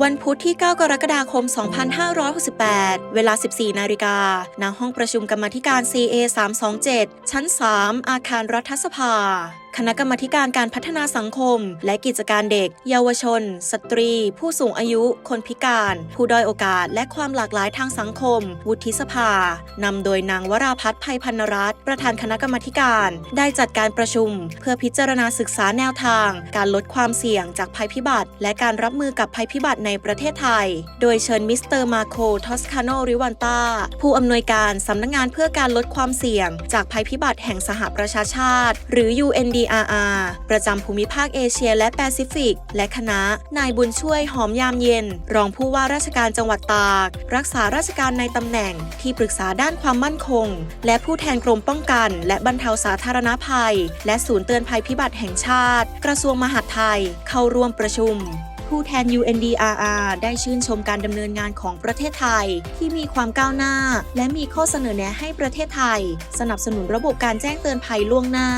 วันพุธที่ 9 กรกฎาคม 2568 เวลา 14 นาฬิกา ณ ห้องประชุมกรรมธิการ CA 327 ชั้น 3 อาคารรัฐสภา คณะกรรมการการพัฒนาสังคม และกิจการเด็ก เยาวชน สตรี ผู้สูงอายุ คนพิการ ผู้ด้อยโอกาส และความหลากหลายทางสังคม วุฒิสภา นำโดยนางวราพัฒน์ภัยพันรัตน์ประธานคณะกรรมการ ได้จัดการประชุม เพื่อพิจารณาศึกษาแนวทาง การลดความเสี่ยงจากภัยพิบัติ และการรับมือกับภัยพิบัติในประเทศไทย โดยเชิญมิสเตอร์มาโค ทอสคาโน ริวันตา ผู้อำนวยการสำนักงานเพื่อการลดความเสี่ยง จากภัยพิบัติแห่งสหประชาชาติ หรือ UNDRR ประจำภูมิภาคเอเชียและแปซิฟิก และคณะ นายบุญช่วยหอมยามเย็น รองผู้ว่าราชการจังหวัดตาก รักษาราชการในตำแหน่งที่ปรึกษาด้านความมั่นคง และผู้แทนกรมป้องกัน และบรรเทาสาธารณภัย และศูนย์เตือนภัยพิบัติแห่งชาติ กระทรวงมหาดไทย เข้าร่วมประชุม ผู้แทน UNDRR ได้ชื่นชมการดำเนินงานของประเทศไทย ที่มีความก้าวหน้า และมีข้อเสนอแนะให้ประเทศไทย สนับสนุนระบบการแจ้งเตือนภัยล่วงหน้า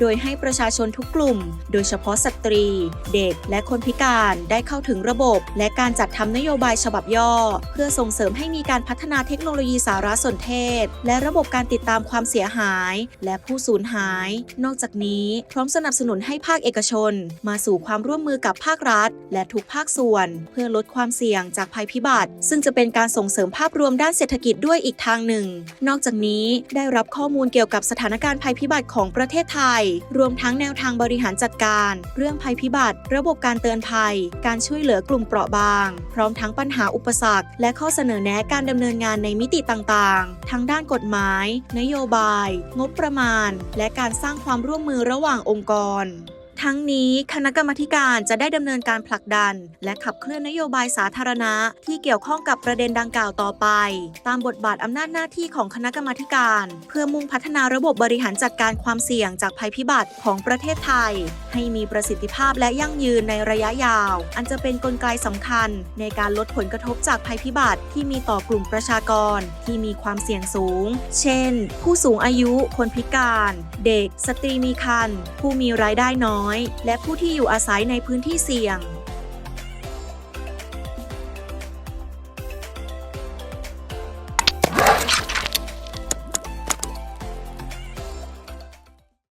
โดยให้ประชาชนทุกกลุ่ม โดยเฉพาะสตรี เด็ก และคนพิการได้เข้าถึงระบบ และการจัดทำนโยบายฉบับย่อ เพื่อส่งเสริมให้มีการพัฒนาเทคโนโลยีสารสนเทศ และระบบการติดตามความเสียหาย และผู้สูญหาย นอกจากนี้พร้อมสนับสนุนให้ภาคเอกชน มาสู่ความร่วมมือกับภาครัฐ และทุกภาคส่วน เพื่อลดความเสี่ยงจากภัยพิบัติ ซึ่งจะเป็นการส่งเสริมภาพรวมด้านเศรษฐกิจด้วยอีกทางหนึ่ง นอกจากนี้ได้รับข้อมูลเกี่ยวกับสถานการณ์ภัยพิบัติของประเทศไทย รวมทั้งแนวทางบริหารจัดการ เรื่องภัยพิบัติ ระบบการเตือนภัย การช่วยเหลือกลุ่มเปราะบาง พร้อมทั้งปัญหาอุปสรรค และข้อเสนอแนะการดำเนินงานในมิติต่างๆ ทั้งด้านกฎหมาย นโยบาย งบประมาณ และการสร้างความร่วมมือระหว่างองค์กร ทั้งนี้คณะกรรมการจะได้ดำเนินการผลักดัน และขับเคลื่อนนโยบายสาธารณะ ที่เกี่ยวข้องกับประเด็นดังกล่าวต่อไป ตามบทบาทอำนาจหน้าที่ของคณะกรรมการ เพื่อมุ่งพัฒนาระบบบริหารจัดการความเสี่ยงจากภัยพิบัติของประเทศไทย ให้มีประสิทธิภาพและยั่งยืนในระยะยาว อันจะเป็นนกลไกสำคัญ ในการลดผลกระทบจากภัยพิบัติที่มีต่อกลุ่มประชากรที่มีความเสี่ยงสูง เช่น ผู้สูงอายุ คนพิการ เด็ก สตรีมีครรภ์ผู้มีรายได้น้อยและผู้ที่อยู่อาศัยในพื้นที่เสี่ยง